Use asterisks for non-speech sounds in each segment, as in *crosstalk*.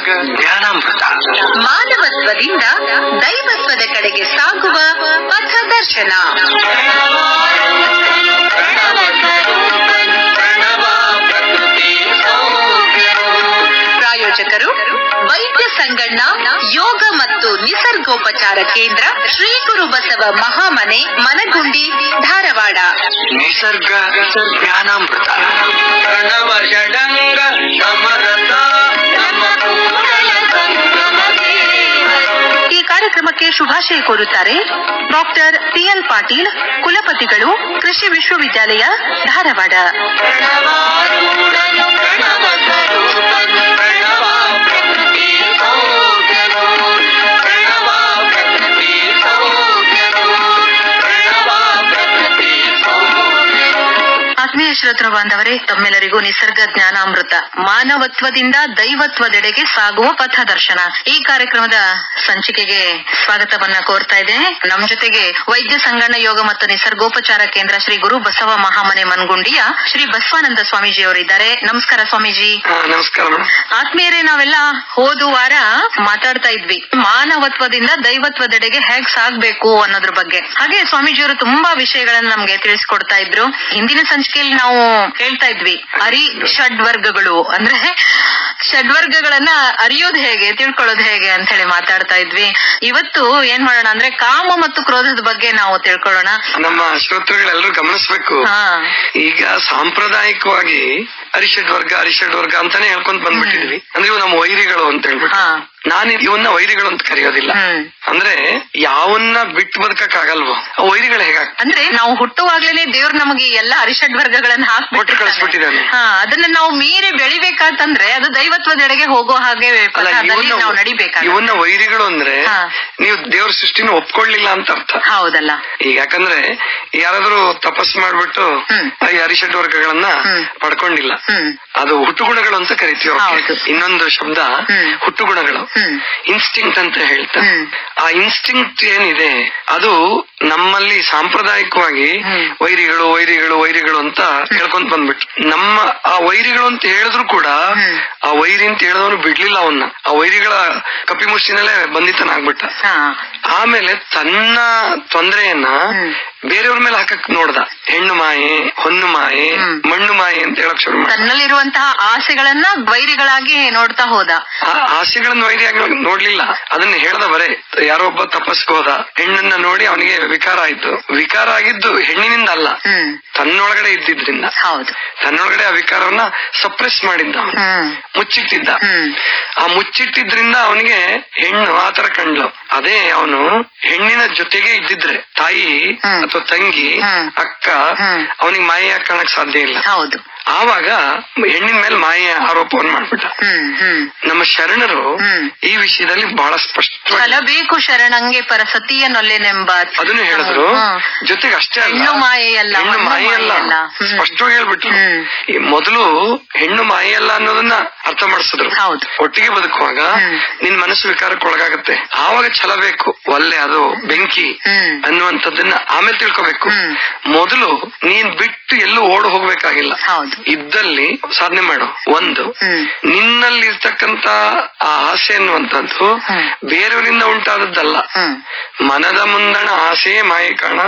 ಜ್ಞಾನಾಮೃತ ಮಾನವತ್ವದಿಂದ ದೈವತ್ವದ ಕಡೆಗೆ ಸಾಗುವ ಪಥದರ್ಶನ ಪ್ರಾಯೋಜಕರು ವೈದ್ಯ ಸಂಗಣ್ಣ ಯೋಗ ಮತ್ತು ನಿಸರ್ಗೋಪಚಾರ ಕೇಂದ್ರ ಶ್ರೀ ಗುರು ಬಸವ ಮಹಾಮನೆ ಮನಗುಂಡಿ ಧಾರವಾಡ. ನಿಸರ್ಗ ಜ್ಞಾನಾಮೃತ ಪ್ರಣವ ಷಡಂಗ ಸಮರಸ. ಈ ಕಾರ್ಯಕ್ರಮಕ್ಕೆ ಶುಭಾಶಯ ಕೋರುತ್ತಾರೆ ಡಾಕ್ಟರ್ ಪಿಎಲ್ ಪಾಟೀಲ್ ಕುಲಪತಿಗಳು ಕೃಷಿ ವಿಶ್ವವಿದ್ಯಾಲಯ ಧಾರವಾಡ. ಶ್ರೋತೃ ಬಾಂಧವರೇ ತಮ್ಮೆಲ್ಲರಿಗೂ ನಿಸರ್ಗ ಜ್ಞಾನಾಮೃತ. ಮಾನವತ್ವದಿಂದ ದೈವತ್ವದೆಡೆಗೆ ಸಾಗುವ ಪಥದರ್ಶನ. ಈ ಕಾರ್ಯಕ್ರಮದ ಸಂಚಿಕೆಗೆ ಸ್ವಾಗತವನ್ನ ಕೋರ್ತಾ ಇದೆ ನಮ್ಮ ಜೊತೆಗೆ ವೈದ್ಯ ಸಂಗಣ ಯೋಗ ಮತ್ತು ನಿಸರ್ಗೋಪಚಾರ ಕೇಂದ್ರ ಶ್ರೀ ಗುರು ಬಸವ ಮಹಾಮನೆ ಮನ್ಗುಂಡಿಯ ಶ್ರೀ ಬಸವಾನಂದ ಸ್ವಾಮೀಜಿ ಅವರಿದ್ದಾರೆ ನಮಸ್ಕಾರ ಸ್ವಾಮೀಜಿ. ನಮಸ್ಕಾರ ಆತ್ಮೀಯರೇ ನಾವೆಲ್ಲ ಹೋದ ವಾರ ಮಾತಾಡ್ತಾ ಇದ್ವಿ. ಮಾನವತ್ವದಿಂದ ದೈವತ್ವದೆಡೆಗೆ ಹೇಗ್ ಸಾಗ್ಬೇಕು ಅನ್ನೋದ್ರ ಬಗ್ಗೆ. ಹಾಗೆ ಸ್ವಾಮೀಜಿಯವರು ತುಂಬಾ ವಿಷಯಗಳನ್ನ ನಮ್ಗೆ ತಿಳಿಸ್ಕೊಡ್ತಾ ಇದ್ರು. ಹಿಂದಿನ ಸಂಚಿಕೆಯಲ್ಲಿ ನಾವು ಹೇಳ್ತಾ ಇದ್ವಿ ಅರಿ ಷಡ್ವರ್ಗಗಳು ಅಂದ್ರೆ ಷಡ್ವರ್ಗಗಳನ್ನ ಅರಿಯೋದು ಹೇಗೆ ತಿಳ್ಕೊಳ್ಳೋದು ಹೇಗೆ ಅಂತ ಹೇಳಿ ಮಾತಾಡ್ತಾ ಇದ್ವಿ. ಇವತ್ತು ಏನ್ ಮಾಡೋಣ ಅಂದ್ರೆ ಕಾಮ ಮತ್ತು ಕ್ರೋಧದ ಬಗ್ಗೆ ನಾವು ತಿಳ್ಕೊಳ್ಳೋಣ. ನಮ್ಮ ಶ್ರೋತೃಗಳೆಲ್ಲರೂ ಗಮನಿಸ್ಬೇಕು. ಹಾ. ಈಗ ಸಾಂಪ್ರದಾಯಿಕವಾಗಿ ಅರಿಷಡ್ ವರ್ಗ ಅರಿಷಡ್ ವರ್ಗ ಅಂತಾನೆ ಹೇಳ್ಕೊಂಡ್ ಬಂದ್ಬಿಟ್ಟಿದ್ವಿ. ಅಂದ್ರೆ ಇವು ನಮ್ಮ ವೈರಿಗಳು ಅಂತ ಹೇಳ್ಬಿಟ್ಟು. ನಾನು ಇವನ್ನ ವೈರಿಗಳು ಅಂತ ಕರೆಯೋದಿಲ್ಲ. ಅಂದ್ರೆ ಯಾವನ್ನ ಬಿಟ್ಟು ಬದುಕಕ್ ಆಗಲ್ವೋ ವೈರಿಗಳು ಹೇಗ ಅಂದ್ರೆ ನಾವು ಹುಟ್ಟುವಾಗ್ಲೇನೆ ದೇವ್ರು ನಮಗೆ ಎಲ್ಲಾ ಅರಿಷಡ್ ವರ್ಗಗಳನ್ನ ಹಾಕ್ಬಿಟ್ಟು ಕಳಿಸ್ಬಿಟ್ಟಿದ್ದಾನೆ. ಅದನ್ನ ನಾವು ಮೀರಿ ಬೆಳಿಬೇಕಂತಂದ್ರೆ ಅದು ದೈವತ್ವದೆಡೆಗೆ ಹೋಗೋ ಹಾಗೆ ನಡಿಬೇಕು ನಾವು ಇವನ್ನ ನಡಿಬೇಕಾಗ ಇವನ್ನ ವೈರಿಗಳು ಅಂದ್ರೆ. ನೀವು ದೇವ್ರ ಸೃಷ್ಟಿನ ಒಪ್ಕೊಳ್ಳಿಲ್ಲ ಅಂತ ಅರ್ಥ. ಹೌದಲ್ಲ. ಈಗ ಯಾಕಂದ್ರೆ ಯಾರಾದ್ರೂ ತಪಸ್ ಮಾಡ್ಬಿಟ್ಟು. ಈ ಅರಿಷಡ್ ವರ್ಗಗಳನ್ನ. ಪಡ್ಕೊಂಡಿಲ್ಲ. ಅದು ಹುಟ್ಟುಗುಣಗಳು ಅಂತ ಕರಿತೀವಿ. ಇನ್ನೊಂದು ಶಬ್ದ. ಹುಟ್ಟುಗುಣಗಳು. ಇನ್ಸ್ಟಿಂಕ್ಟ್ ಅಂತ ಹೇಳ್ತಾರೆ ಆ ಇನ್ಸ್ಟಿಂಕ್ಟ್ ಏನಿದೆ ಅದು ನಮ್ಮಲ್ಲಿ ಸಾಂಪ್ರದಾಯಿಕವಾಗಿ ವೈರಿಗಳು ವೈರಿಗಳು ವೈರಿಗಳು ಅಂತ ಹೇಳ್ಕೊಂತ ಬಂದ್ಬಿಟ್ಟು ನಮ್ಮ ಆ ವೈರಿಗಳು ಅಂತ ಹೇಳಿದ್ರು ಕೂಡ ಆ ವೈರಿ ಅಂತ ಹೇಳಿದವನು ಬಿಡ್ಲಿಲ್ಲ ಅವನ್ನ ಆ ವೈರಿಗಳ ಕಪಿಮುಷ್ಟಿನಲ್ಲೇ ಬಂಧಿತನಾಗ್ಬಿಟ್ಟ. ಆಗ್ಬಿಟ್ಟ ಆಮೇಲೆ ತನ್ನ ತೊಂದರೆಯನ್ನ. ಬೇರೆಯವ್ರ ಮೇಲೆ ಹಾಕಕ್ ನೋಡ್ದ. ಹೆಣ್ಣು ಮಾಯೆ ಹೊನ್ನು ಮಾಯೆ ಮಣ್ಣು ಮಾಯೆ ಅಂತ ಹೇಳಕ್ ಶುರು ಮಾಡ್ದ. ತನ್ನಲ್ಲಿರುವಂತಹ ಆಸೆಗಳನ್ನ ವೈರಿಗಳಾಗಿ ನೋಡ್ತಾ ಹೋದ. ಆ ಆಸೆಗಳನ್ನ ವೈರಿಯಾಗಿ ನೋಡ್ಲಿಲ್ಲ. ಅದನ್ನ ಹೇಳ್ದ ಬರೇ. ಯಾರೋ ಒಬ್ಬ ತಪಸ್ಕೋದ ಹೋದ. ಹೆಣ್ಣನ್ನ ನೋಡಿ ಅವನಿಗೆ ವಿಕಾರ ಆಯ್ತು. ವಿಕಾರ ಆಗಿದ್ದು ಹೆಣ್ಣಿನಿಂದ ಅಲ್ಲ. ತನ್ನೊಳಗಡೆ ಇದ್ದಿದ್ರಿಂದ. ಹೌದು. ತನ್ನೊಳಗಡೆ ಆ ವಿಕಾರವನ್ನ ಸಪ್ರೆಸ್ ಮಾಡಿದ್ದ ಮುಚ್ಚಿಟ್ಟಿದ್ದ. ಆ ಮುಚ್ಚಿಟ್ಟಿದ್ರಿಂದ ಅವನಿಗೆ ಹೆಣ್ಣು ಆತರ ಕಂಡ್ಲು. ಅದೇ ಅವನು ಹೆಣ್ಣಿನ ಜೊತೆಗೆ ಇದ್ದಿದ್ರೆ ತಾಯಿ ಅಥವಾ ತಂಗಿ ಅಕ್ಕ. ಅವನಿಗೆ ಮಾಯ ಕಾಣಕ್ ಸಾಧ್ಯ ಇಲ್ಲ. ಹೌದು. ಆವಾಗ ಹೆಣ್ಣಿನ ಮೇಲೆ ಮಾಯ ಆರೋಪವನ್ನು ಮಾಡ್ಬಿಟ್ಟ. ನಮ್ಮ ಶರಣರು ಈ ವಿಷಯದಲ್ಲಿ ಬಹಳ ಸ್ಪಷ್ಟ ಬೇಕು ಶರಣಂಗೆ ಪರಸತಿಯ ನೊಲ್ಲೆನೆಂಬ ಅದನ್ನು ಹೇಳಿದ್ರು. ಜೊತೆಗೆ ಅಷ್ಟೇ ಅಲ್ಲ. ಹೆಣ್ಣು ಮಾಯೆಯಲ್ಲ, ಹೆಣ್ಣು ಮಾಯೆಯಲ್ಲ. ಸ್ಪಷ್ಟವಾಗಿ ಹೇಳ್ಬಿಟ್ರು. ಈ ಮೊದಲು ಹೆಣ್ಣು ಮಾಯೆಯಲ್ಲ ಅನ್ನೋದನ್ನ ಅರ್ಥ ಮಾಡಿಸಿದ್ರು. ಹೌದು. ಒಟ್ಟಿಗೆ ಬದುಕುವಾಗ. ನಿನ್ ಮನಸ್ಸು ವಿಕಾರಕ್ಕೆ ಒಳಗಾಗತ್ತೆ. ಆವಾಗ ಛಲ ಬೇಕು ಒಲ್ಲೆ ಅದು ಬೆಂಕಿ. ಅನ್ನುವಂಥದ್ದನ್ನ ಆಮೇಲೆ ತಿಳ್ಕೊಬೇಕು. ಮೊದಲು ನೀನ್ ಬಿಟ್ಟು ಎಲ್ಲೂ ಓಡ್ ಹೋಗ್ಬೇಕಾಗಿಲ್ಲ. ಇದ್ದಲ್ಲಿ ಸಾಧನೆ ಮಾಡು. ಒಂದು. ನಿನ್ನಲ್ಲಿ ಇರ್ತಕ್ಕಂತ ಆ ಆಸೆ ಅನ್ನುವಂಥದ್ದು. ಬೇರೆಯವರಿಂದ ಉಂಟಾದದ್ದಲ್ಲ. ಮನದ ಮುಂದಣ ಆಸೆ ಮಾಯೆ ಕಾಣ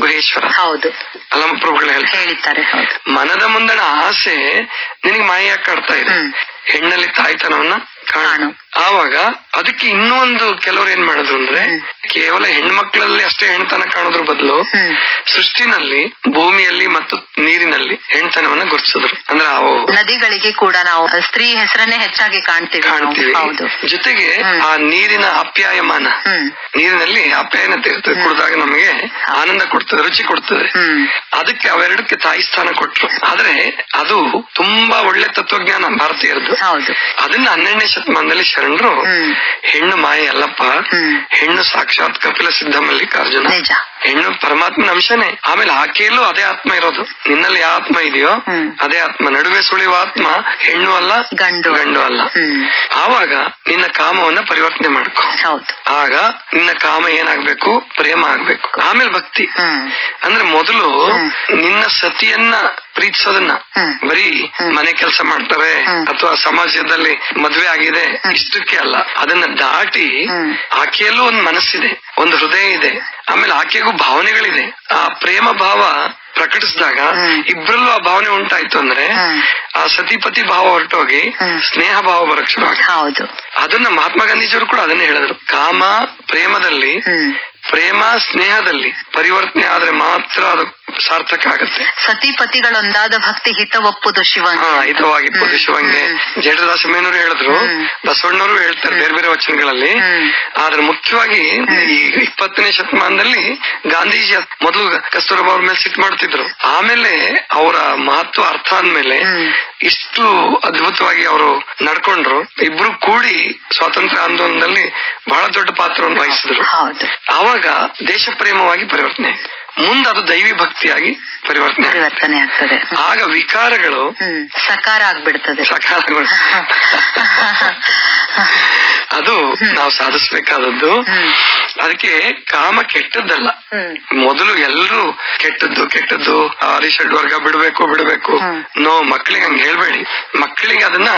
ಗುಹೇಶ್ವರ. ಹೌದು. ಅಲ್ಲಮ್ಮ ಪ್ರಭುಗಳು ಹೇಳ್ತಾರೆ. ಹೇಳಿದ್ದಾರೆ. ಮನದ ಮುಂದಣ ಆಸೆ ನಿನಗೆ ಮಾಯ ಕಾಡ್ತಾ ಇದೆ. ಹೆಣ್ಣಲ್ಲಿ ತಾಯ್ತನವನ್ನ ಕಾಣು ಕಾಣು. ಆವಾಗ ಅದಕ್ಕೆ ಇನ್ನೂ ಒಂದು ಕೆಲವರು ಏನ್ ಮಾಡಿದ್ರು ಅಂದ್ರೆ ಕೇವಲ ಹೆಣ್ಮಕ್ಳಲ್ಲಿ ಅಷ್ಟೇ ಹೆಣ್ತನ ಕಾಣೋದ್ರ ಬದಲು ಸೃಷ್ಟಿನಲ್ಲಿ ಭೂಮಿಯಲ್ಲಿ ಮತ್ತು ನೀರಿನಲ್ಲಿ ಹೆಣ್ತನವನ್ನ ಗುರುತಿಸಿದ್ರು. ಅಂದ್ರೆ ಅವು ನದಿಗಳಿಗೆ ಕೂಡ ನಾವು ಸ್ತ್ರೀ ಹೆಸರನ್ನೇ ಹೆಚ್ಚಾಗಿ ಕಾಣ್ತೀವಿ ಕಾಣ್ತೀವಿ. ಜೊತೆಗೆ ಆ ನೀರಿನ ಅಪ್ಯಾಯಮಾನ ನೀರಿನಲ್ಲಿ ಅಪ್ಯಾಯನತೆ ಇರ್ತದೆ ಕುಡಿದಾಗ ನಮಗೆ ಆನಂದ ಕೊಡ್ತದೆ ರುಚಿ ಕೊಡ್ತದೆ. ಅದಕ್ಕೆ ಅವೆರಡಕ್ಕೆ ತಾಯಿ ಸ್ಥಾನ ಕೊಟ್ರು. ಆದ್ರೆ ಅದು ತುಂಬಾ ಒಳ್ಳೆ ತತ್ವಜ್ಞಾನ ಭಾರತೀಯರದ್ದು. ಅದನ್ನ ಹನ್ನೆರಡನೇ ಶತಮಾನದಲ್ಲಿ ಶರಣರು. ಹೆಣ್ಣು ಮಾಯೆ ಅಲ್ಲಪ್ಪ. ಹೆಣ್ಣು ಸಾಕ್ಷಾತ್ ಕಪಿಲ ಸಿದ್ಧ ಮಲ್ಲಿಕಾರ್ಜುನ. ಹೆಣ್ಣು ಪರಮಾತ್ಮನ ಅಂಶನೇ. ಆಮೇಲೆ ಆಕೆಯಲ್ಲೂ ಅದೇ ಆತ್ಮ ಇರೋದು. ನಿನ್ನಲ್ಲಿ ಯಾವ ಆತ್ಮ ಇದೆಯೋ ಅದೇ ಆತ್ಮ. ನಡುವೆ ಸುಳಿಯುವ ಆತ್ಮ ಹೆಣ್ಣು ಅಲ್ಲ ಗಂಡು. ಗಂಡು ಅಲ್ಲ. ಆವಾಗ ನಿನ್ನ ಕಾಮವನ್ನ ಪರಿವರ್ತನೆ ಮಾಡ್ಕೊ. ಆಗ ನಿನ್ನ ಕಾಮ ಏನಾಗ್ಬೇಕು? ಪ್ರೇಮ ಆಗ್ಬೇಕು. ಆಮೇಲೆ ಭಕ್ತಿ. ಅಂದ್ರೆ ಮೊದಲು ನಿನ್ನ ಸತಿಯನ್ನ ಪ್ರೀತಿಸೋದನ್ನ. ಬರೀ ಮನೆ ಕೆಲಸ ಮಾಡ್ತಾರೆ. ಅಥವಾ ಸಮಾಜದಲ್ಲಿ ಮದ್ವೆ ಆಗಿದೆ ಇಷ್ಟಕ್ಕೆ ಅಲ್ಲ. ಅದನ್ನ ದಾಟಿ. ಆಕೆಯಲ್ಲೂ ಒಂದ್ ಮನಸ್ಸಿದೆ ಒಂದು ಹೃದಯ ಇದೆ. ಆಮೇಲೆ ಆಕೆಗೂ ಭಾವನೆಗಳಿದೆ. ಆ ಪ್ರೇಮ ಭಾವ ಪ್ರಕಟಿಸಿದಾಗ ಇಬ್ಬರಲ್ಲೂ ಆ ಭಾವನೆ ಉಂಟಾಯ್ತು ಅಂದ್ರೆ ಆ ಸತಿಪತಿ ಭಾವ ಹೊರಟೋಗಿ ಸ್ನೇಹ ಭಾವ ಬರಕ್ ಶುರು ಹೌದು. ಅದನ್ನ ಮಹಾತ್ಮ ಗಾಂಧೀಜಿಯವರು ಕೂಡ ಅದನ್ನೇ ಹೇಳಿದ್ರು. ಕಾಮ ಪ್ರೇಮದಲ್ಲಿ ಪ್ರೇಮ ಸ್ನೇಹದಲ್ಲಿ ಪರಿವರ್ತನೆ ಆದ್ರೆ ಮಾತ್ರ ಅದು ಸಾರ್ಥಕ ಆಗುತ್ತೆ. ಸತಿಪತಿಗಳೊಂದಾದ ಭಕ್ತಿ ಹಿತ ಒಪ್ಪುದು ಹಾ ಹಿತವಾಗಿ ಹ್ಮ್, ಶಿವಂಗೆ. ಜಡದಾಸ ಮೇನವರು ಹೇಳಿದ್ರು. ಬಸವಣ್ಣವರು ಹೇಳ್ತಾರೆ ಬೇರೆ ಬೇರೆ ವಚನಗಳಲ್ಲಿ. ಆದ್ರೆ ಮುಖ್ಯವಾಗಿ ಈ ಇಪ್ಪತ್ತನೇ ಶತಮಾನದಲ್ಲಿ ಗಾಂಧೀಜಿ ಮೊದಲು ಕಸ್ತೂರಬಾ ಅವ್ರ ಮೇಲೆ ಸಿಟ್ ಮಾಡ್ತಿದ್ರು. ಆಮೇಲೆ ಅವರ ಮಹತ್ವ ಅರ್ಥ ಅಂದ್ಮೇಲೆ ಇಷ್ಟು ಅದ್ಭುತವಾಗಿ ಅವರು ನಡ್ಕೊಂಡ್ರು. ಇಬ್ರು ಕೂಡಿ ಸ್ವಾತಂತ್ರ್ಯ ಆಂದೋಲನದಲ್ಲಿ ಬಹಳ ದೊಡ್ಡ ಪಾತ್ರವನ್ನು ವಹಿಸಿದ್ರು. ಆವಾಗ ದೇಶ ಪ್ರೇಮವಾಗಿ ಪರಿವರ್ತನೆ. ಮುಂದೆ ಅದು ದೈವಿ ಭಕ್ತಿಯಾಗಿ ಪರಿವರ್ತನೆ. ಪರಿವರ್ತನೆ ಆಗ್ತದೆ. ಆಗ ವಿಕಾರಗಳು ಸಕಾರ ಆಗ್ಬಿಡ್ತದೆ. ಸಕಾರಗಳು. ಅದು ನಾವು ಸಾಧಿಸಬೇಕಾದದ್ದು. ಅದಕ್ಕೆ ಕಾಮ ಕೆಟ್ಟದ್ದಲ್ಲ. ಮೊದಲು ಎಲ್ಲರೂ ಕೆಟ್ಟದ್ದು ಕೆಟ್ಟದ್ದು ಅರಿಷಡ್ ವರ್ಗ ಬಿಡಬೇಕು ಬಿಡಬೇಕು. ನೋ ಮಕ್ಕಳಿಗೆ ಹಂಗ ಹೇಳ್ಬೇಡಿ. ಮಕ್ಕಳಿಗೆ ಅದನ್ನ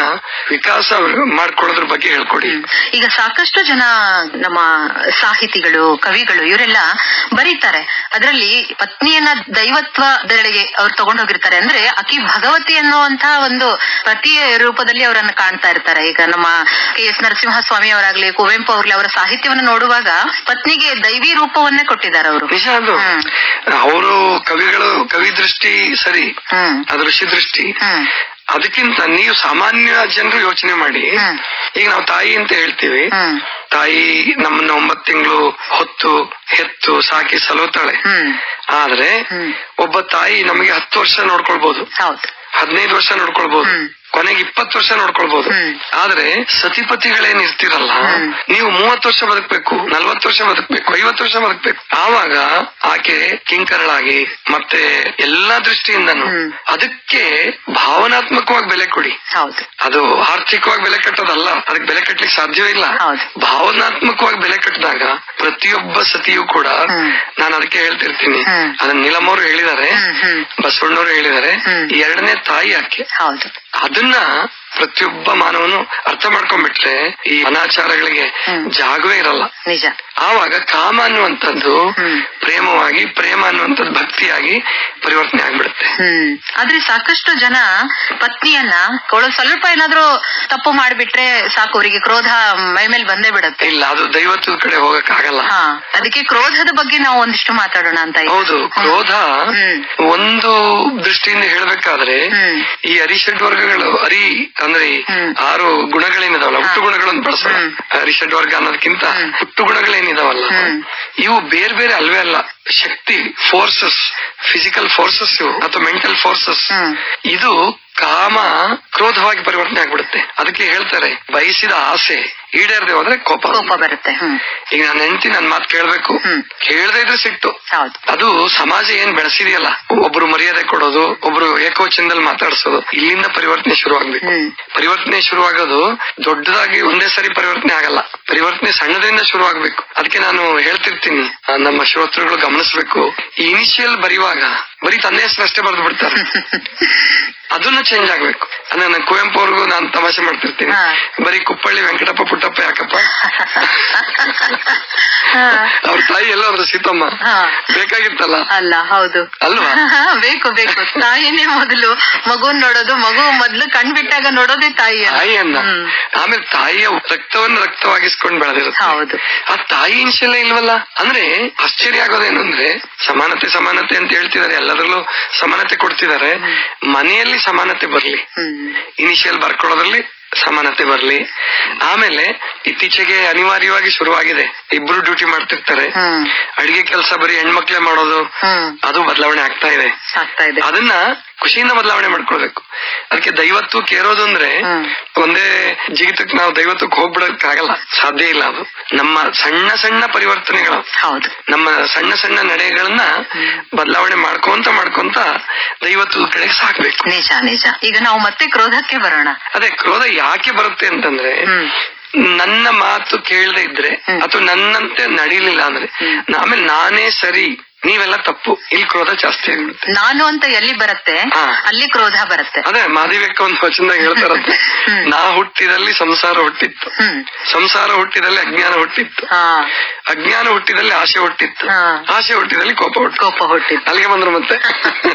ವಿಕಾಸ ಮಾಡ್ಕೊಳ್ಳೋದ್ರ ಬಗ್ಗೆ ಹೇಳ್ಕೊಡಿ. ಈಗ ಸಾಕಷ್ಟು ಜನ ನಮ್ಮ ಸಾಹಿತಿಗಳು ಕವಿಗಳು ಇವರೆಲ್ಲ ಬರೀತಾರೆ. ಅದರಲ್ಲಿ ಪತ್ನಿಯನ್ನ ದೈವತ್ವದೆಡೆಗೆ ಅವ್ರು ತಗೊಂಡೋಗಿರ್ತಾರೆ ಅಂದ್ರೆ ಅಕಿ ಭಗವತಿ ಅನ್ನುವಂತಹ ಒಂದು ಪತಿಯ ರೂಪದಲ್ಲಿ ಅವರನ್ನ ಕಾಣ್ತಾ ಇರ್ತಾರೆ. ಈಗ ನಮ್ಮ ಕೆ ಎಸ್ ನರಸಿಂಹಸ್ವಾಮಿ ಅವರಾಗ್ಲಿ ಕುವೆಂಪು ಅವ್ರಲ್ಲಿ ಅವರ ಸಾಹಿತ್ಯವನ್ನು ನೋಡುವಾಗ ಪತ್ನಿಗೆ ದೈವಿ ರೂಪವನ್ನೇ ಕೊಟ್ಟಿದ್ದಾರೆ ಅವರು. ನಿಜ ಅದು. ಅವರು ಕವಿಗಳು ಕವಿ ದೃಷ್ಟಿ ಸರಿ. ಋಷಿ ದೃಷ್ಟಿ. ಅದಕ್ಕಿಂತ ನೀವು ಸಾಮಾನ್ಯ ಜನರು ಯೋಚನೆ ಮಾಡಿ. ಈಗ ನಾವು ತಾಯಿ ಅಂತ ಹೇಳ್ತೀವಿ. ತಾಯಿ ನಮ್ಮನ್ನ ಒಂಬತ್ ತಿಂಗಳು ಹೊತ್ತು ಹೆತ್ತು ಸಾಕಿ ಸಲೋತಾಳೆ ಆದ್ರೆ ಒಬ್ಬ ತಾಯಿ ನಮಗೆ ಹತ್ತು ವರ್ಷ ನೋಡ್ಕೊಳ್ಬಹುದು ಹೌದು. ಹದಿನೈದು ವರ್ಷ ನೋಡ್ಕೊಳ್ಬಹುದು. ಕೊನೆಗೆ ಇಪ್ಪತ್ತು ವರ್ಷ ನೋಡ್ಕೊಳ್ಬಹುದು. ಆದ್ರೆ ಸತಿಪತಿಗಳೇನ್ ಇರ್ತಿರಲ್ಲ. ನೀವು ಮೂವತ್ತು ವರ್ಷ ಬದುಕ್ಬೇಕು ನಲ್ವತ್ತು ವರ್ಷ ಬದುಕ್ಬೇಕು ಐವತ್ತು ವರ್ಷ ಬದುಕ್ಬೇಕು. ಆವಾಗ ಆಕೆ ಕಿಂಕರಳಾಗಿ ಮತ್ತೆ ಎಲ್ಲಾ ದೃಷ್ಟಿಯಿಂದನು ಅದಕ್ಕೆ ಭಾವನಾತ್ಮಕವಾಗಿ ಬೆಲೆ ಕೊಡಿ. ಅದು ಆರ್ಥಿಕವಾಗಿ ಬೆಲೆ ಕಟ್ಟೋದಲ್ಲ ಅದಕ್ಕೆ ಬೆಲೆ ಕಟ್ಟಲಿಕ್ಕೆ ಸಾಧ್ಯವೇ ಇಲ್ಲ. ಭಾವನಾತ್ಮಕವಾಗಿ ಬೆಲೆ ಕಟ್ಟಿದಾಗ ಪ್ರತಿಯೊಬ್ಬ ಸತಿಯೂ ಕೂಡ. ನಾನು ಅದಕ್ಕೆ ಹೇಳ್ತಿರ್ತೀನಿ. ಅದನ್ನ ನೀಲಮ್ಮವ್ರು ಹೇಳಿದ್ದಾರೆ ಬಸವಣ್ಣವರು ಹೇಳಿದ್ದಾರೆ ಎರಡನೇ ತಾಯಿ ಆಕೆ. ಅದನ್ನ ಪ್ರತಿಯೊಬ್ಬ ಮಾನವನು ಅರ್ಥ ಮಾಡ್ಕೊಂಡ್ಬಿಟ್ರೆ ಈ ಅನಾಚಾರಗಳಿಗೆ ಜಾಗವೇ ಇರಲ್ಲ. ನಿಜ. ಆವಾಗ ಕಾಮ ಅನ್ನುವಂಥದ್ದು ಪ್ರೇಮವಾಗಿ ಪ್ರೇಮ ಅನ್ನುವಂಥದ್ದು ಭಕ್ತಿಯಾಗಿ ಪರಿವರ್ತನೆ ಆಗ್ಬಿಡುತ್ತೆ. ಆದ್ರೆ ಸಾಕಷ್ಟು ಜನ ಪತ್ನಿಯನ್ನ ಅವಳು ಸ್ವಲ್ಪ ಏನಾದ್ರೂ ತಪ್ಪು ಮಾಡಿಬಿಟ್ರೆ ಸಾಕು ಅವರಿಗೆ ಕ್ರೋಧ ಮೈ ಮೇಲೆ ಬಂದೇ ಬಿಡುತ್ತೆ. ಇಲ್ಲ ಅದು ದೈವತ್ವದ ಕಡೆ ಹೋಗಕ್ ಆಗಲ್ಲ ಅದಕ್ಕೆ ಕ್ರೋಧದ ಬಗ್ಗೆ ನಾವು ಒಂದಿಷ್ಟು ಮಾತಾಡೋಣ ಅಂತ. ಹೌದು ಕ್ರೋಧ ಒಂದು ದೃಷ್ಟಿಯಿಂದ ಹೇಳ್ಬೇಕಾದ್ರೆ. ಈ ಅರಿಷಡ್ ವರ್ಗಗಳು ಅರಿ ಅಂದ್ರೆ. ಆರು ಗುಣಗಳೇನಿದಾವಲ್ಲ ಹುಟ್ಟು ಗುಣಗಳನ್ನು ಬಳಸೋಣ ರಿಷಡ್ ವರ್ಗ ಅನ್ನೋದಕ್ಕಿಂತ. ಹುಟ್ಟು ಗುಣಗಳೇನಿದಾವಲ್ಲ. ಇವು ಬೇರೆ ಬೇರೆ ಅಲ್ವೇ ಅಲ್ಲ ಶಕ್ತಿ ಫೋರ್ಸಸ್ ಫಿಸಿಕಲ್ ಫೋರ್ಸಸ್ ಅಥವಾ ಮೆಂಟಲ್ ಫೋರ್ಸಸ್ ಇದು ಕಾಮ ಕ್ರೋಧವಾಗಿ ಪರಿವರ್ತನೆ ಆಗ್ಬಿಡುತ್ತೆ. ಅದಕ್ಕೆ ಹೇಳ್ತಾರೆ ಬಯಸಿದ ಆಸೆ ಈಡೇರದೆ ಹೋದ್ರೆ ಕೋಪ ಕೋಪ ಬರುತ್ತೆ. ಈಗ ನನ್ನ ಹೆಂಡತಿ ನನ್ ಮಾತು ಕೇಳ್ಬೇಕು. ಕೇಳದೆ ಇದ್ರೆ ಸಿಕ್ತು. ಅದು ಸಮಾಜ ಏನ್ ಬೆಳೆಸಿದೆಯಲ್ಲ ಒಬ್ರು ಮರ್ಯಾದೆ ಕೊಡೋದು ಒಬ್ರು ಏಕವಚನದಲ್ಲಿ ಮಾತಾಡ್ಸೋದು ಇಲ್ಲಿಂದ ಪರಿವರ್ತನೆ ಶುರು ಆಗ್ಬೇಕು ಹ್ಮ್. ಪರಿವರ್ತನೆ ಶುರುವಾಗೋದು ದೊಡ್ಡದಾಗಿ ಒಂದೇ ಸರಿ ಪರಿವರ್ತನೆ ಆಗಲ್ಲ. ಪರಿವರ್ತನೆ ಸಣ್ಣದ್ರಿಂದ ಶುರು ಆಗ್ಬೇಕು ಅದಕ್ಕೆ ನಾನು ಹೇಳ್ತಿರ್ತೀನಿ ನಮ್ಮ ಶ್ರೋತೃಗಳು ಗಮನಿಸ್ಬೇಕು. ಈ ಇನಿಷಿಯಲ್ ಬರೆಯುವಾಗ ಬರೀ ತಂದೆ ಹೆಸರು ಅಷ್ಟೇ ಬರೆದು ಬಿಡ್ತಾರೆ. *laughs* ಅದನ್ನ ಚೇಂಜ್ ಆಗ್ಬೇಕು. ಅಂದ್ರೆ ನಾನು ಕುವೆಂಪು ಅವ್ರಿಗೂ ನಾನು ತಮಾಷೆ ಮಾಡ್ತಿರ್ತೀನಿ. ಹಾ. ಬರೀ ಕುಪ್ಪಳ್ಳಿ ವೆಂಕಟಪ್ಪ ಪುಟ್ಟಪ್ಪ ಯಾಕಪ್ಪ. ಅವ್ರ ತಾಯಿ ಎಲ್ಲ ಅವ್ರ ಸೀತಮ್ಮ ಹಾ. ಬೇಕಾಗಿತ್ತಲ್ಲ? ಅಲ್ಲ ಹೌದು. ಅಲ್ವಾ? *laughs* ಬೇಕು ಬೇಕು. ತಾಯಿನೇ ಮೊದಲು. ಮಗುನ್ ನೋಡೋದು ಮಗು ಮೊದ್ಲು ಕಣ್ಬಿಟ್ಟಾಗ ನೋಡೋದೇ ತಾಯಿ ತಾಯಿಯನ್ನ. ಆಮೇಲೆ ತಾಯಿಯ ರಕ್ತವನ್ನು ರಕ್ತವಾಗಿಸ್ಕೊಂಡು ಬೆಳೆದಿರುತ್ತೆ. ಹೌದು. ಆ ತಾಯಿ ಇನ್ಶೆಲ್ಲ ಇಲ್ವಲ್ಲ? ಅಂದ್ರೆ ಆಶ್ಚರ್ಯ ಆಗೋದೇನು ಅಂದ್ರೆ ಸಮಾನತೆ ಸಮಾನತೆ ಅಂತ ಹೇಳ್ತಿದ್ದಾರೆ. ಎಲ್ಲದರಲ್ಲೂ ಸಮಾನತೆ ಕೊಡ್ತಿದ್ದಾರೆ. ಮನೆಯಲ್ಲಿ ಸಮಾನತೆ ಬರ್ಲಿ. ಇನಿಷಿಯಲ್ ಬರ್ಕೊಳ್ಳೋದ್ರಲ್ಲಿ ಸಮಾನತೆ ಬರ್ಲಿ. ಆಮೇಲೆ ಇತ್ತೀಚೆಗೆ ಅನಿವಾರ್ಯವಾಗಿ ಶುರುವಾಗಿದೆ. ಇಬ್ರು ಡ್ಯೂಟಿ ಮಾಡ್ತಿರ್ತಾರೆ. ಅಡಿಗೆ ಕೆಲಸ ಬರೀ ಹೆಣ್ಮಕ್ಳೆ ಮಾಡೋದು. ಅದು ಬದಲಾವಣೆ ಆಗ್ತಾ ಇದೆ. ಅದನ್ನ ಖುಷಿಯಿಂದ ಬದಲಾವಣೆ ಮಾಡ್ಕೊಳ್ಬೇಕು. ಅದಕ್ಕೆ ದೈವತ್ತು ಕೇರೋದು ಅಂದ್ರೆ. ಒಂದೇ ಜೀವಿತಕ್ಕೆ ನಾವು ಹೋಗ್ಬಿಡಕ್ ಆಗಲ್ಲ ಸಾಧ್ಯ ಇಲ್ಲ ಅದು. ನಮ್ಮ ಸಣ್ಣ ಸಣ್ಣ ಪರಿವರ್ತನೆಗಳು. ನಮ್ಮ ಸಣ್ಣ ಸಣ್ಣ ನಡೆಗಳನ್ನ ಬದಲಾವಣೆ ಮಾಡ್ಕೊಂತ ಮಾಡ್ಕೊಂತ ದೈವತ್ವದ ಕಡೆ ಸಾಕ್ಬೇಕು. ನಿಜ ನಿಜ. ಈಗ ನಾವು ಮತ್ತೆ ಕ್ರೋಧಕ್ಕೆ ಬರೋಣ. ಅದೇ ಕ್ರೋಧ ಯಾಕೆ ಬರುತ್ತೆ ಅಂತಂದ್ರೆ ನನ್ನ ಮಾತು ಕೇಳದೆ ಇದ್ರೆ ಅಥವಾ ನನ್ನಂತೆ ನಡೀಲಿಲ್ಲ ಅಂದ್ರೆ ಆಮೇಲೆ ನಾನೇ ಸರಿ ನೀವೆಲ್ಲ ತಪ್ಪು. ಇಲ್ಲಿ ಕ್ರೋಧ ಜಾಸ್ತಿ ಆಗ್ಬಿಡುತ್ತೆ. ನಾನು ಅಂತ ಎಲ್ಲಿ ಬರುತ್ತೆ? ಹಾ. ಅಲ್ಲಿ ಕ್ರೋಧ ಬರುತ್ತೆ. ಅದೇ ಮಾದಿವ್ಯಕ್ಕ ಒಂದು ವಚನದಾಗ ಹೇಳ್ತಾರಂತೆ. *laughs* ಹ್ಮ್. ನಾ ಹುಟ್ಟಿದಲ್ಲಿ ಸಂಸಾರ ಹುಟ್ಟಿತ್ತು. ಹ್ಮ್. ಸಂಸಾರ ಹುಟ್ಟಿದಲ್ಲಿ ಅಜ್ಞಾನ ಹುಟ್ಟಿತ್ತು. ಹಾ. ಅಜ್ಞಾನ ಹುಟ್ಟಿದಲ್ಲಿ ಆಸೆ ಹುಟ್ಟಿತ್ತು. ಹಾ. ಆಸೆ ಹುಟ್ಟಿದಲ್ಲಿ ಕೋಪ ಹುಟ್ಟಿತ್ತು. ಕೋಪ ಹುಟ್ಟಿತ್ತು. ಅಲ್ಲಿಗೆ ಬಂದ್ರು ಮತ್ತೆ? *laughs*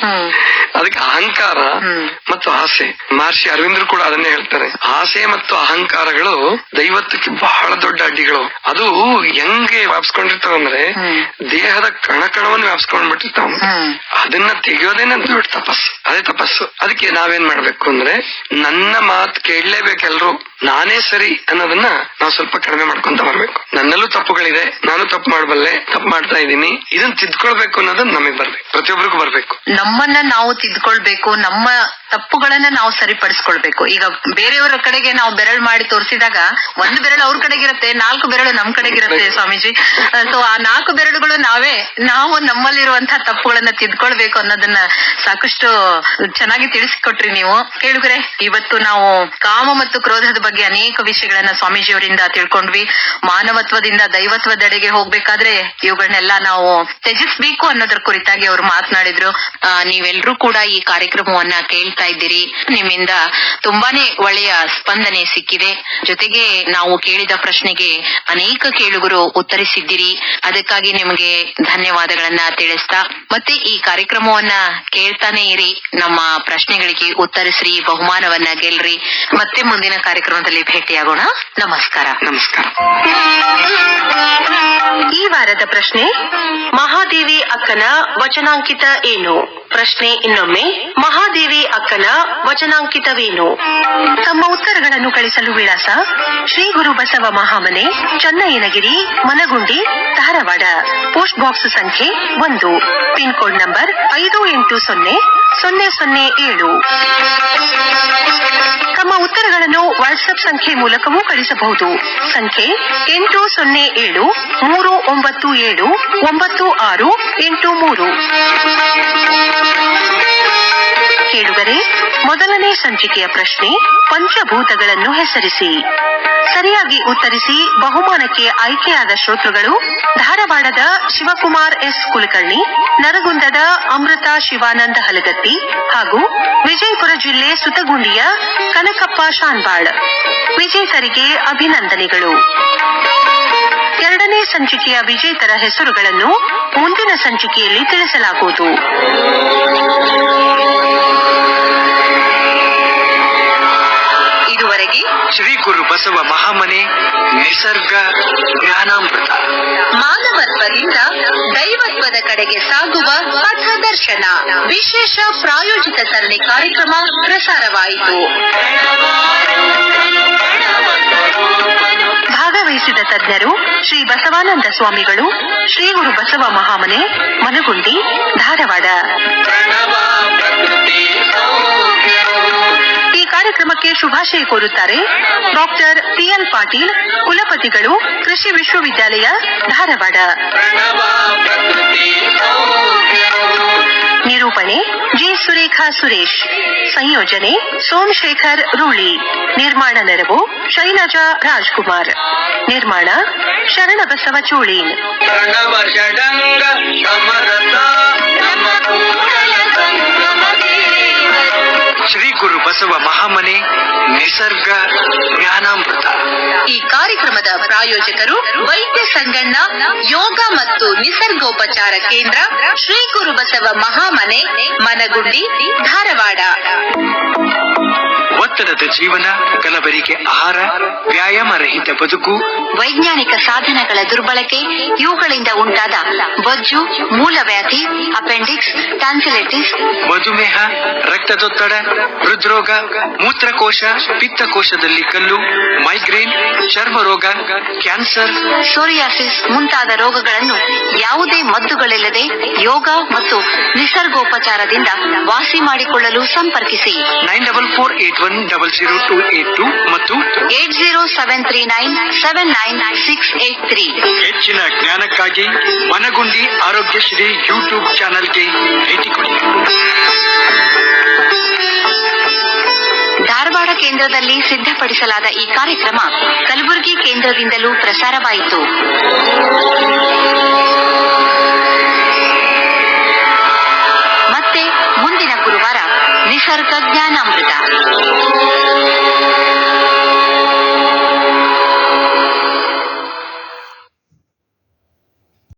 ಹ್ಮ್. ಅದಕ್ಕೆ ಅಹಂಕಾರ ಹ್ಮ್. ಮತ್ತು ಆಸೆ. ಮಹರ್ಷಿ ಅರವಿಂದರು ಕೂಡ ಅದನ್ನೇ ಹೇಳ್ತಾರೆ. ಆಸೆ ಮತ್ತು ಅಹಂಕಾರಗಳು ದೈವತ್ವಕ್ಕೆ ಬಹಳ ದೊಡ್ಡ ಅಡ್ಡಿಗಳು. ಅದು ಹೆಂಗೆ ವ್ಯಾಪಿಸ್ಕೊಂಡಿರ್ತಾವ ಅಂದ್ರೆ ಹ್ಮ್. ದೇಹದ ಕಣ ಕಣವನ್ನು ವ್ಯಾಪಿಸ್ಕೊಂಡ್ ಬಿಟ್ಟಿರ್ತಾವ ಅದನ್ನ ತೆಗೆಯೋದೇನೆ ದೊಡ್ಡ ತಪಸ್ಸು. ಅದೇ ತಪಸ್ಸು. ಅದಕ್ಕೆ ನಾವೇನ್ ಮಾಡ್ಬೇಕು ಅಂದ್ರೆ ನನ್ನ ಮಾತು ಕೇಳಲೇಬೇಕು ಎಲ್ರು ನಾನೇ ಸರಿ ಅನ್ನೋದನ್ನ ನಾವು ಸ್ವಲ್ಪ ಕಡಿಮೆ ಮಾಡ್ಕೊಂತ ಬರ್ಬೇಕು. ನನ್ನಲ್ಲೂ ತಪ್ಪುಗಳಿದೆ ನಾನು ತಪ್ಪು ಮಾಡಬಲ್ಲೆ ತಪ್ಪು ಮಾಡ್ತಾ ಇದ್ದೀನಿ. ಇದನ್ನ ತಿದ್ಕೊಳ್ಬೇಕು ಅನ್ನೋದನ್ನ ನಮಗ್ ಬರ್ಬೇಕು. ಪ್ರತಿಯೊಬ್ಬರಿಗೂ ಬರ್ಬೇಕು. ನಮ್ಮನ್ನ ನಾವು ತಿದ್ಕೊಳ್ಬೇಕು ನಮ್ಮ ತಪ್ಪುಗಳನ್ನ ನಾವು ಸರಿಪಡಿಸ್ಕೊಳ್ಬೇಕು. ಈಗ ಬೇರೆಯವರ ಕಡೆಗೆ ನಾವು ಬೆರಳು ಮಾಡಿ ತೋರಿಸಿದಾಗ ಒಂದು ಬೆರಳು ಅವ್ರ ಕಡೆಗಿರತ್ತೆ ನಾಲ್ಕು ಬೆರಳು ನಮ್ ಕಡೆಗಿರತ್ತೆ ಸ್ವಾಮೀಜಿ. ಸೊ ಆ ನಾಲ್ಕು ಬೆರಳುಗಳು ನಾವೇ ನಾವು ನಮ್ಮಲ್ಲಿರುವಂತಹ ತಪ್ಪುಗಳನ್ನ ತಿದ್ಕೊಳ್ಬೇಕು ಅನ್ನೋದನ್ನ ಸಾಕಷ್ಟು ಚೆನ್ನಾಗಿ ತಿಳಿಸಿಕೊಟ್ರಿ ನೀವು. ಕೇಳುಗರೆ ಇವತ್ತು ನಾವು ಕಾಮ ಮತ್ತು ಕ್ರೋಧದ ಬಗ್ಗೆ ಅನೇಕ ವಿಷಯಗಳನ್ನ ಸ್ವಾಮೀಜಿಯವರಿಂದ ತಿಳ್ಕೊಂಡ್ವಿ. ಮಾನವತ್ವದಿಂದ ದೈವತ್ವದೆಡೆಗೆ ಹೋಗ್ಬೇಕಾದ್ರೆ ಇವುಗಳನ್ನೆಲ್ಲ ನಾವು ತ್ಯಜಿಸ್ಬೇಕು ಅನ್ನೋದ್ರ ಕುರಿತಾಗಿ ಅವರು ಮಾತನಾಡಿದ್ರು. ನೀವೆಲ್ಲರೂ ಕೂಡ ಈ ಕಾರ್ಯಕ್ರಮವನ್ನ ಕೇಳ್ತಾ ಇದ್ದೀರಿ. ನಿಮ್ಮಿಂದ ತುಂಬಾನೇ ಒಳ್ಳೆಯ ಸ್ಪಂದನೆ ಸಿಕ್ಕಿದೆ. ಜೊತೆಗೆ ನಾವು ಕೇಳಿದ ಪ್ರಶ್ನೆಗೆ ಅನೇಕ ಕೇಳುಗರು ಉತ್ತರಿಸಿದ್ದೀರಿ. ಅದಕ್ಕಾಗಿ ನಿಮಗೆ ಧನ್ಯವಾದಗಳನ್ನ ತಿಳಿಸ್ತಾ, ಮತ್ತೆ ಈ ಕಾರ್ಯಕ್ರಮವನ್ನ ಕೇಳ್ತಾನೆ ಇರಿ. ನಮ್ಮ ಪ್ರಶ್ನೆಗಳಿಗೆ ಉತ್ತರಿಸ್ರಿ, ಬಹುಮಾನವನ್ನ ಗೆಲ್ರಿ. ಮತ್ತೆ ಮುಂದಿನ ಕಾರ್ಯಕ್ರಮದಲ್ಲಿ ಭೇಟಿಯಾಗೋಣ. ನಮಸ್ಕಾರ. ನಮಸ್ಕಾರ. ಈ ವಾರದ ಪ್ರಶ್ನೆ ಮಹಾದೇವಿ ಅಕ್ಕನ ವಚನಾಂಕಿತ ಏನು? ಪ್ರಶ್ನೆ ಇನ್ನೊಮ್ಮೆ ಮಹಾದೇವಿ ಅಕ್ಕನ ವಚನಾಂಕಿತವೇನು? ತಮ್ಮ ಉತ್ತರಗಳನ್ನು ಕಳಿಸಲು ವಿಳಾಸ ಶ್ರೀ ಗುರು ಬಸವ ಮಹಾಮನೆ ಚನ್ನಯ್ಯನಗಿರಿ ಮನಗುಂಡಿ ಧಾರವಾಡ. ಪೋಸ್ಟ್ ಬಾಕ್ಸ್ ಸಂಖ್ಯೆ ಒಂದು. ಪಿನ್ ಕೋಡ್ ನಂಬರ್ ಐದು ಎಂಟು ಸೊನ್ನೆ ಸೊನ್ನೆ ಸೊನ್ನೆ ಏಳು. ತಮ್ಮ ಉತ್ತರಗಳನ್ನು ವಾಟ್ಸ್ಆಪ್ ಸಂಖ್ಯೆ ಮೂಲಕವೂ ಕಳಿಸಬಹುದು. ಸಂಖ್ಯೆ ಎಂಟು ಸೊನ್ನೆ ಏಳು ಮೂರು ಒಂಬತ್ತು ಏಳು ಒಂಬತ್ತು ಆರು ಎಂಟು ಮೂರು. ಕೇಳುಗರೆ, ಮೊದಲನೇ ಸಂಚಿಕೆಯ ಪ್ರಶ್ನೆ ಪಂಚಭೂತಗಳನ್ನು ಹೆಸರಿಸಿ. ಸರಿಯಾಗಿ ಉತ್ತರಿಸಿ ಬಹುಮಾನಕ್ಕೆ ಆಯ್ಕೆಯಾದ ಶ್ರೋತೃಗಳು ಧಾರವಾಡದ ಶಿವಕುಮಾರ್ ಎಸ್. ಕುಲಕರ್ಣಿ, ನರಗುಂದದ ಅಮೃತ ಶಿವಾನಂದ ಹಲಗತ್ತಿ ಹಾಗೂ ವಿಜಯಪುರ ಜಿಲ್ಲೆ ಸುತಗುಂಡಿಯ ಕನಕಪ್ಪ ಶಾನ್ಬಾಳ್ ವಿಜೇತರಿಗೆ ಅಭಿನಂದನೆಗಳು. ಎರಡನೇ ಸಂಚಿಕೆಯ ವಿಜೇತರ ಹೆಸರುಗಳನ್ನು ಮುಂದಿನ ಸಂಚಿಕೆಯಲ್ಲಿ ತಿಳಿಸಲಾಗುವುದು. ಶ್ರೀ ಗುರು ಬಸವ ಮಹಾಮನೆ ನಿಸರ್ಗ ಜ್ಞಾನಾಮೃತ. ಮಾನವತ್ವದಿಂದ ದೈವತ್ವದ ಕಡೆಗೆ ಸಾಗುವ ಪಥದರ್ಶನ. ವಿಶೇಷ ಪ್ರಾಯೋಜಿತ ಸರಣಿ ಕಾರ್ಯಕ್ರಮ ಪ್ರಸಾರವಾಯಿತು. ಭಾಗವಹಿಸಿದ ತಜ್ಞರು ಶ್ರೀ ಬಸವಾನಂದ ಸ್ವಾಮಿಗಳು ಶ್ರೀ ಗುರು ಬಸವ ಮಹಾಮನೆ ಮನಗುಂಡಿ ಧಾರವಾಡ. ಕಾರ್ಯಕ್ರಮಕ್ಕೆ ಶುಭಾಶಯ ಕೋರುತ್ತಾರೆ ಡಾಕ್ಟರ್ ಪಿಎಲ್ ಪಾಟೀಲ್, ಕುಲಪತಿಗಳು, ಕೃಷಿ ವಿಶ್ವವಿದ್ಯಾಲಯ, ಧಾರವಾಡ. ನಿರೂಪಣೆ ಜಿ. ಸುರೇಖಾ ಸುರೇಶ್. ಸಂಯೋಜನೆ ಸೋಮಶೇಖರ್ ರೂಳಿ. ನಿರ್ಮಾಣ ನೆರವು ಶೈಲಜಾ ರಾಜ್ಕುಮಾರ್. ನಿರ್ಮಾಣ ಶರಣಬಸವ ಚೋಳೀನ್. ಬಸವ ಮಹಾಮನೆ ನಿಸರ್ಗ ಜ್ಞಾನಾಮೃತ. ಈ ಕಾರ್ಯಕ್ರಮದ ಪ್ರಾಯೋಜಕರು ವೈದ್ಯ ಸಂಗಣ್ಣ, ಯೋಗ ಮತ್ತು ನಿಸರ್ಗೋಪಚಾರ ಕೇಂದ್ರ ಶ್ರೀ ಗುರು ಬಸವ ಮಹಾಮನೆ, ಮನಗುಂಡಿ, ಧಾರವಾಡ. ಒತ್ತಡದ ಜೀವನ ಕಲಬರಿಕೆ ಆಹಾರ ವ್ಯಾಯಾಮ ರಹಿತ ಬದುಕು ವೈಜ್ಞಾನಿಕ ಸಾಧನಗಳ ದುರ್ಬಳಕೆ ಇವುಗಳಿಂದ ಉಂಟಾದ ಬೊಜ್ಜು ಮೂಲವ್ಯಾಧಿ ಅಪೆಂಡಿಕ್ಸ್ ಟ್ಯಾನ್ಸಿಲೈಟಿಸ್ ಮಧುಮೇಹ ರಕ್ತದೊತ್ತಡ ಹೃದ್ರೋಗ ಮೂತ್ರಕೋಶ ಪಿತ್ತಕೋಶದಲ್ಲಿ ಕಲ್ಲು ಮೈಗ್ರೇನ್ ಚರ್ಮ ರೋಗ ಕ್ಯಾನ್ಸರ್. ಸೋರಿಯಾಸಿಸ್ ಮುಂತಾದ ರೋಗಗಳನ್ನು ಯಾವುದೇ ಮದ್ದುಗಳಿಲ್ಲದೆ ಯೋಗ ಮತ್ತು ನಿಸರ್ಗೋಪಚಾರದಿಂದ ವಾಸಿ ಮಾಡಿಕೊಳ್ಳಲು ಸಂಪರ್ಕಿಸಿ. Nine double four eight one double zero two eight two ಮತ್ತು eight zero seven three nine seven nine six eight three ಹೆಚ್ಚಿನ ಜ್ಞಾನಕ್ಕಾಗಿ ಮನಗುಂಡಿ ಆರೋಗ್ಯಶ್ರೀ ಯೂಟ್ಯೂಬ್ ಚಾನೆಲ್ಗೆ ಭೇಟಿ ಕೊಡಿ. ಧಾರವಾಡ ಕೇಂದ್ರದಲ್ಲಿ ಸಿದ್ಧಪಡಿಸಲಾದ ಈ ಕಾರ್ಯಕ್ರಮ ಕಲಬುರಗಿ ಕೇಂದ್ರದಿಂದಲೂ ಪ್ರಸಾರವಾಯಿತು. निसर्ग ज्ञानामृता